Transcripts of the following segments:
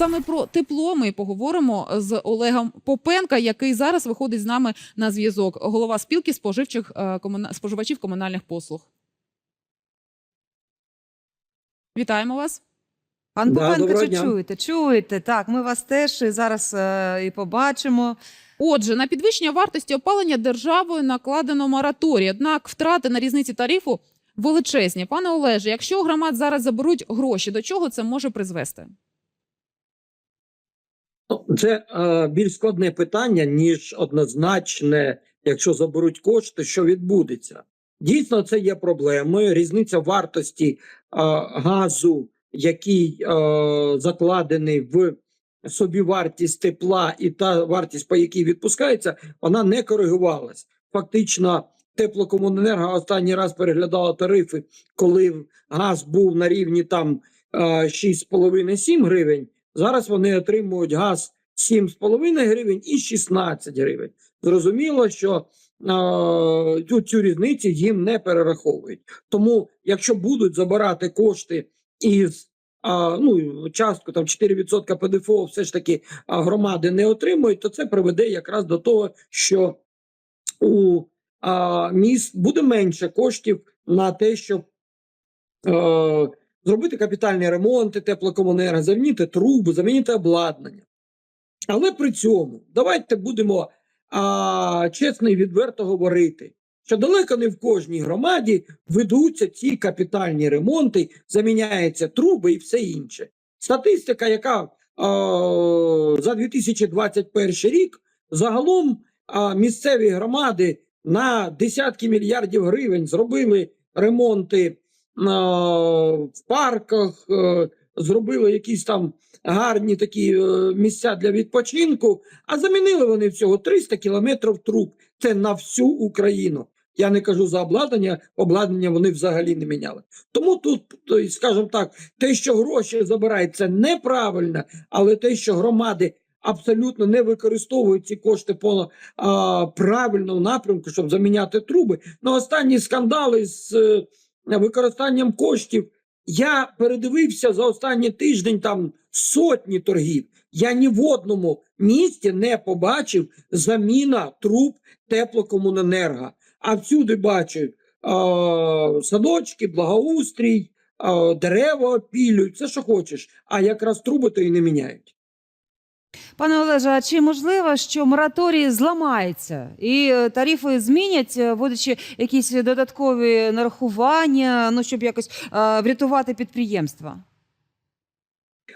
Саме про тепло ми поговоримо з Олегом Попенка, який зараз виходить з нами на зв'язок. Голова спілки споживчих е, споживачів комунальних послуг. Вітаємо вас. Пан Да, Попенко, чи дня. чуєте? Чуєте? Так, ми вас теж зараз е, і побачимо. Отже, на підвищення вартості опалення державою накладено мораторій. Однак втрати на різниці тарифу величезні. Пане Олеже, якщо у громад зараз заберуть гроші, до чого це може призвести? Ну, Це е, більш складне питання, ніж однозначне, якщо заберуть кошти, що відбудеться. Дійсно, це є проблемою. Різниця вартості е, газу, який е, закладений в собівартість тепла і та вартість, по якій відпускається, вона не коригувалась. Фактично, теплокомуненерго останній раз переглядала тарифи, коли газ був на рівні там е, 6,5-7 гривень. Зараз вони отримують газ 7,5 гривень і 16 гривень. Зрозуміло, що е, цю, цю різницю їм не перераховують. Тому, якщо будуть забирати кошти із а, ну, частку там 4% ПДФО, все ж таки громади не отримують, то це приведе якраз до того, що у а, міст буде менше коштів на те, щоб е, зробити капітальні ремонти теплокомуненерго, замінити труби, замінити обладнання. Але при цьому давайте будемо а, чесно і відверто говорити, що далеко не в кожній громаді ведуться ці капітальні ремонти, заміняються труби і все інше. Статистика, яка а, за 2021 рік загалом а, місцеві громади на десятки мільярдів гривень зробили ремонти в парках, е, зробили якісь там гарні такі е, місця для відпочинку, а замінили вони всього 300 кілометрів труб. Це на всю Україну. Я не кажу за обладнання, обладнання вони взагалі не міняли. Тому тут, скажімо так, те, що гроші забирають, це неправильно, але те, що громади абсолютно не використовують ці кошти по а, правильному напрямку, щоб заміняти труби. Ну, останні скандали з е, використанням коштів. Я передивився за останній тиждень там сотні торгів. Я ні в одному місті не побачив заміна труб теплокомуненерго. А всюди бачу е, садочки, благоустрій, е, дерева опілюють, все, що хочеш. А якраз труби то і не міняють. Пане Олеже, а чи можливо, що мораторій зламається і е, тарифи змінять, е, вводячи якісь додаткові нарахування, ну щоб якось е, врятувати підприємства?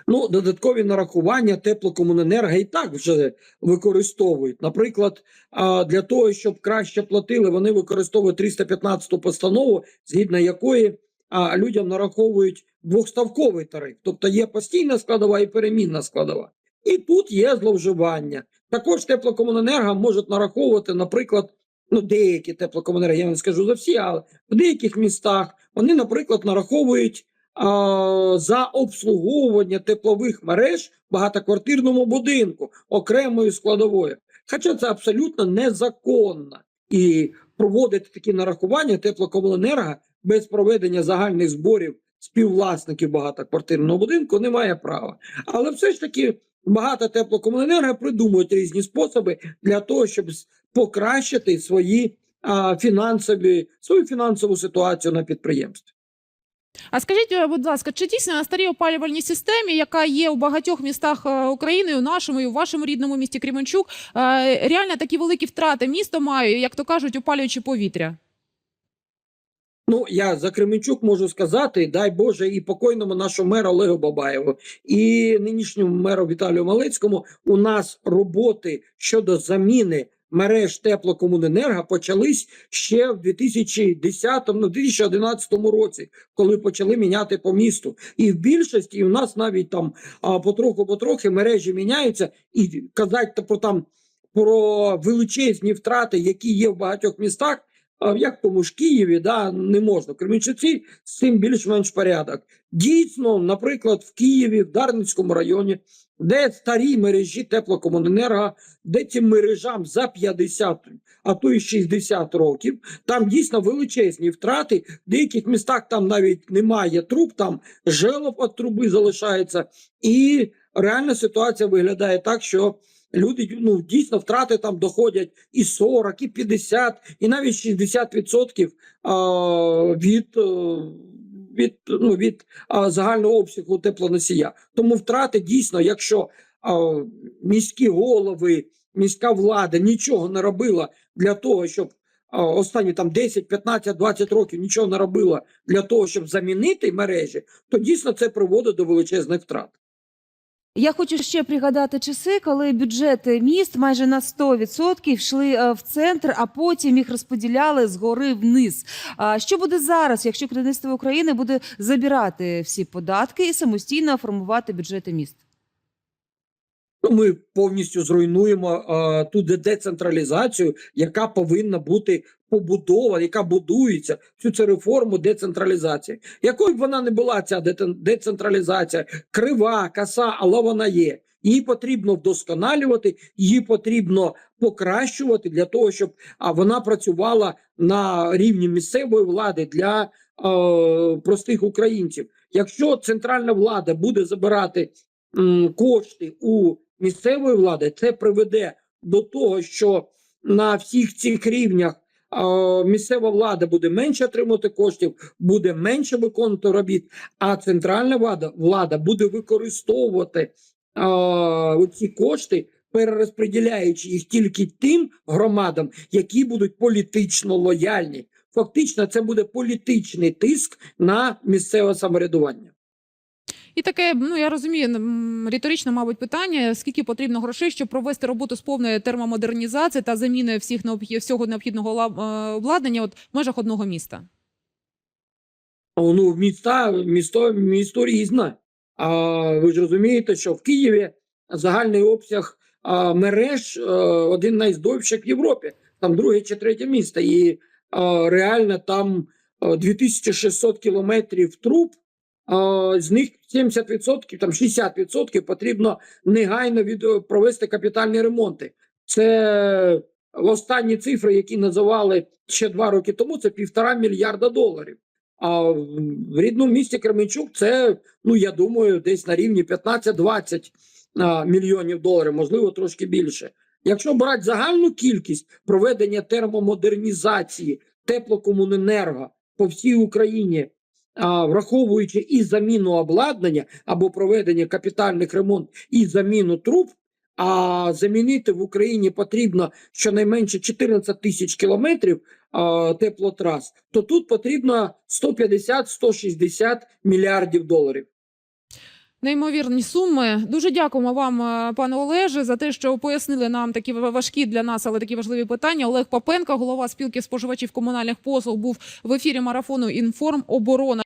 Ну, додаткові нарахування теплокомуненерго і так вже використовують. Наприклад, для того, щоб краще платили, вони використовують 315 постанову, згідно якої людям нараховують двохставковий тариф. Тобто є постійна складова і перемінна складова. І тут є зловживання. Також теплокомуненерго можуть нараховувати, наприклад, ну деякі теплокомуненерго, я не скажу за всі, але в деяких містах вони, наприклад, нараховують а, за обслуговування теплових мереж в багатоквартирному будинку окремою складовою. Хоча це абсолютно незаконно і проводити такі нарахування теплокомуненерго без проведення загальних зборів співвласників багатоквартирного будинку немає права. Але все ж таки багато теплокомуненерго придумують різні способи для того, щоб покращити свої а, фінансові свою фінансову ситуацію на підприємстві. А скажіть, е, будь ласка, чи дійсно на старій опалювальній системі, яка є у багатьох містах е, України, у нашому і у вашому рідному місті Кременчук, е, реально такі великі втрати місто має, як то кажуть, опалюючи повітря? Ну, я за Кременчук можу сказати, дай Боже, і покойному нашому меру Олегу Бабаєву, і нинішньому меру Віталію Малецькому. У нас роботи щодо заміни мереж теплокомуненерго почались ще в 2010 ну, 2011 році, коли почали міняти по місту. І в більшості у нас навіть там потроху-потрохи мережі міняються, і казати про там про величезні втрати, які є в багатьох містах. А як в тому ж Києві, да, не можна. В Кременчуці з цим більш-менш порядок. Дійсно, наприклад, в Києві, в Дарницькому районі, де старі мережі теплокомуненерго, де цим мережам за 50, а то й 60 років, там дійсно величезні втрати. В деяких містах там навіть немає труб, там желоб від труби залишається, і реальна ситуація виглядає так, що люди ну, дійсно втрати там доходять і 40, і 50, і навіть 60% від, е, від, ну, від загального обсягу теплоносія. Тому втрати дійсно, якщо міські голови, міська влада нічого не робила для того, щоб останні там 10, 15, 20 років нічого не робила для того, щоб замінити мережі, то дійсно це приводить до величезних втрат. Я хочу ще пригадати часи, коли бюджети міст майже на 100% йшли е, в центр, а потім їх розподіляли згори вниз. А що буде зараз, якщо керівництво України буде забирати всі податки і самостійно формувати бюджети міст? Ну, ми повністю зруйнуємо а, ту децентралізацію, яка повинна бути побудована, яка будується всю цю реформу децентралізації. Якою б вона не була, ця децентралізація, крива, каса, але вона є. Її потрібно вдосконалювати, її потрібно покращувати для того, щоб вона працювала на рівні місцевої влади для е, простих українців. Якщо центральна влада буде забирати м, кошти у місцевої влади, це приведе до того, що на всіх цих рівнях місцева влада буде менше отримувати коштів, буде менше виконувати робіт, а центральна влада, влада буде використовувати ці кошти, перерозподіляючи їх тільки тим громадам, які будуть політично лояльні. Фактично, це буде політичний тиск на місцеве самоврядування. І таке, ну я розумію, м, риторичне, мабуть, питання: скільки потрібно грошей, щоб провести роботу з повної термомодернізації та заміни всіх необх- всього необхідного е, обладнання от в межах одного міста? Ну, міста, місто, місто різне. А ви ж розумієте, що в Києві загальний обсяг а, мереж а, один найздовших в Європі, там друге чи третє місто. І а, реально там а, 2600 кілометрів труб, з них 70%, там 60% потрібно негайно від, провести капітальні ремонти. Це останні цифри, які називали ще два роки тому, це півтора мільярда доларів. А в рідному місті Кременчук це, ну я думаю, десь на рівні 15-20 мільйонів доларів, можливо, трошки більше. Якщо брати загальну кількість проведення термомодернізації теплокомуненерго по всій Україні, враховуючи і заміну обладнання або проведення капітальних ремонт і заміну труб, а замінити в Україні потрібно щонайменше 14 тисяч кілометрів теплотрас, то тут потрібно 150-160 мільярдів доларів. Неймовірні суми. Дуже дякуємо вам, е, пане Олеже, за те, що пояснили нам такі важкі для нас, але такі важливі питання. Олег Попенко, голова спілки споживачів комунальних послуг, був в ефірі марафону Інформ Оборона.